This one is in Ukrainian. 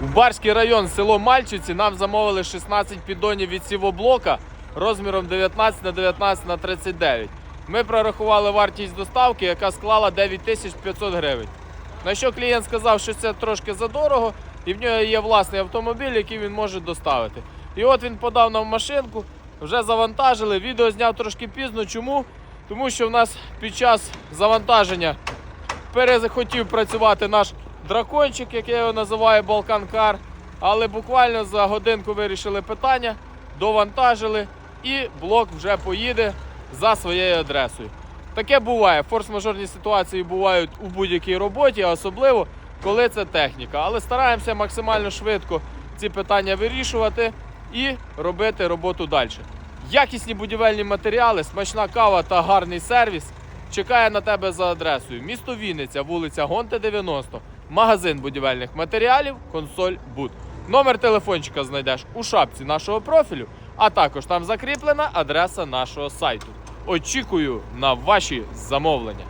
В Барський район, село Мальчиці, нам замовили 16 піддонів від сівоблока розміром 19 на 19 на 39. Ми прорахували вартість доставки, яка склала 9500 гривень. На що клієнт сказав, що це трошки задорого, і в нього є власний автомобіль, який він може доставити. І от він подав нам машинку, вже завантажили. Відео зняв трошки пізно. Чому? Тому що в нас під час завантаження перехотів працювати наш дракончик, як я його називаю, Балканкар. Але буквально за годинку вирішили питання, довантажили і блок вже поїде за своєю адресою. Таке буває. Форс-мажорні ситуації бувають у будь-якій роботі, особливо коли це техніка. Але стараємося максимально швидко ці питання вирішувати і робити роботу далі. Якісні будівельні матеріали, смачна кава та гарний сервіс чекає на тебе за адресою. Місто Вінниця, вулиця Гонте 90, магазин будівельних матеріалів, консоль Буд. Номер телефончика знайдеш у шапці нашого профілю, а також там закріплена адреса нашого сайту. Очікую на ваші замовлення.